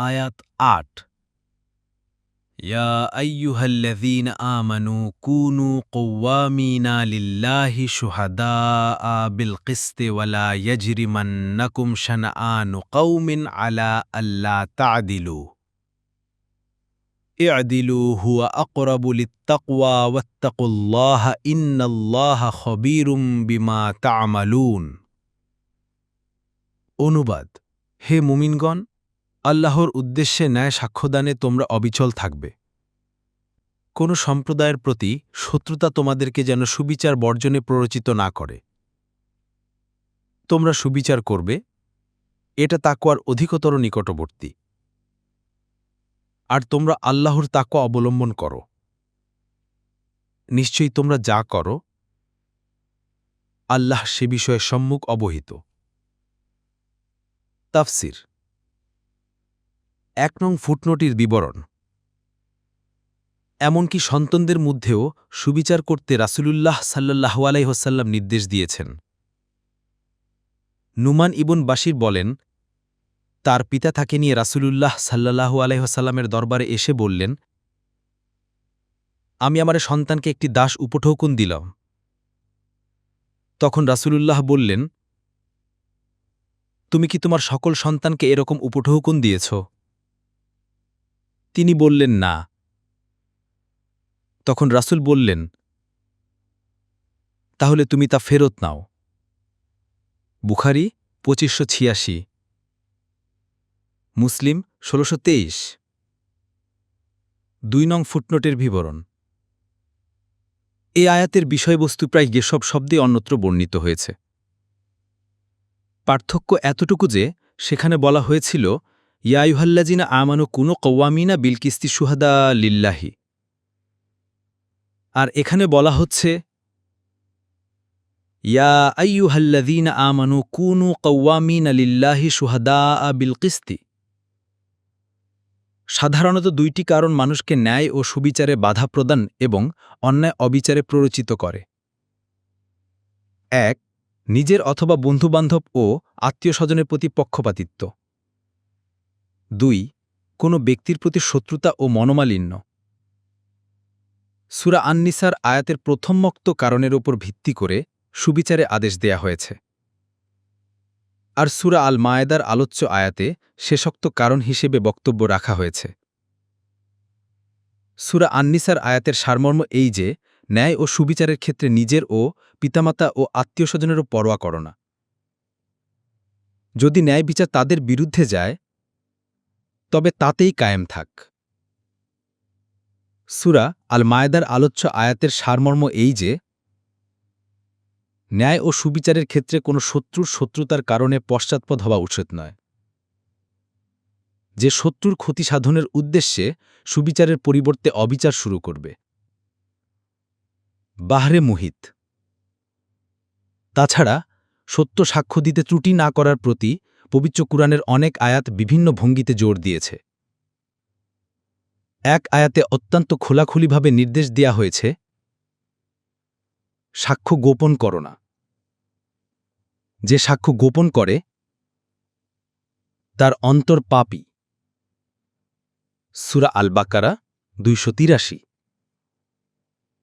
আয়াত আট يا أيها الذين آمنوا كونوا قوامين لله شهداء بالقسط ولا يجرمنكم شنآن قوم على ألا تعدلوا اعدلوا هو أقرب للتقوى واتقوا الله إن الله خبير بما تعملون অনুবাদ হে মুমিনগণ আল্লাহর উদ্দেশ্যে ন্যায় সাক্ষ্যদানে তোমরা অবিচল থাকবে। কোনো সম্প্রদায়ের প্রতি শত্রুতা তোমাদেরকে যেন সুবিচার বর্জনে প্ররোচিত না করে। তোমরা সুবিচার করবে, এটা তাকোয়ার অধিকতর নিকটবর্তী। আর তোমরা আল্লাহর তাকওয়া অবলম্বন করো। নিশ্চয়ই তোমরা যা করো, আল্লাহ সে বিষয়ে সম্মুখ অবহিত। তাফসির এক নং ফুটনোটির বিবরণ। এমনকি সন্তানদের মধ্যেও সুবিচার করতে রাসূলুল্লাহ সাল্লাহ আলাইহসাল্লাম নির্দেশ দিয়েছেন। নুমান ইবন বাসির বলেন, তার পিতা তাকে নিয়ে রাসূলুল্লাহ সাল্লাহু আলাইহসাল্লামের দরবারে এসে বললেন, আমি আমার সন্তানকে একটি দাস উপঢৌকন দিলাম। তখন রাসূলুল্লাহ বললেন, তুমি কি তোমার সকল সন্তানকে এরকম উপঢৌকন দিয়েছ? তিনি বললেন, না। তখন রাসূল বললেন, তাহলে তুমি তা ফেরত নাও। বুখারি, পঁচিশশো ছিয়াশি। মুসলিম, ষোলশো তেইশ। দুই নং ফুটনোটের বিবরণ। এ আয়াতের বিষয়বস্তু প্রায় গেসব শব্দে অন্যত্র বর্ণিত হয়েছে। পার্থক্য এতটুকু যে, সেখানে বলা হয়েছিল ইয়ায়ুহাল্লাজিনা আমানু কুনো কৌয়ামিনা বিলকিস্তি সুহাদা লিল্লাহি। আর এখানে বলা হচ্ছে, ইয়া আইয়ুহাল্লাদিনা আমানু কুনু কৌয়ামিনা লিল্লাহি সুহাদা বিলকিস্তি। সাধারণত দুইটি কারণ মানুষকে ন্যায় ও সুবিচারে বাধা প্রদান এবং অন্যায় অবিচারে প্ররোচিত করে। এক, নিজের অথবা বন্ধুবান্ধব ও আত্মীয় স্বজনের প্রতি পক্ষপাতিত্ব। দুই, কোনো ব্যক্তির প্রতি শত্রুতা ও মনোমালিন্য। সুরা আননিসার আয়াতের প্রথম মক্ত কারণের ওপর ভিত্তি করে সুবিচারে আদেশ দেয়া হয়েছে। আর সুরা আল মায়েদার আলোচ্য আয়াতে শেষোক্ত কারণ হিসেবে বক্তব্য রাখা হয়েছে। সুরা আননিসার আয়াতের সারমর্ম এই যে, ন্যায় ও সুবিচারের ক্ষেত্রে নিজের ও পিতামাতা ও আত্মীয় স্বজনেরও পরোয়া করো না। যদি ন্যায় বিচার তাদের বিরুদ্ধে যায় তবে তাতেই কায়েম থাক। সুরা আল মায়েদার আলোচ্য আয়াতের সারমর্ম এই যে, ন্যায় ও সুবিচারের ক্ষেত্রে কোনো শত্রুর শত্রুতার কারণে পশ্চাৎপদ হওয়া উচিত নয়। যে শত্রুর ক্ষতি সাধনের উদ্দেশ্যে সুবিচারের পরিবর্তে অবিচার শুরু করবে। বাহরে মুহিত। তাছাড়া সত্য সাক্ষ্য দিতে ত্রুটি না করার প্রতি পবিত্র কুরআনের অনেক আয়াত বিভিন্ন ভঙ্গিতে জোর দিয়েছে। এক আয়াতে অত্যন্ত খোলাখুলিভাবে নির্দেশ দেয়া হয়েছে, সাক্ষ্য গোপন করো না। যে সাক্ষ্য গোপন করে, তার অন্তর পাপি। সুরা আল বাকারা দুইশো তিরাশি।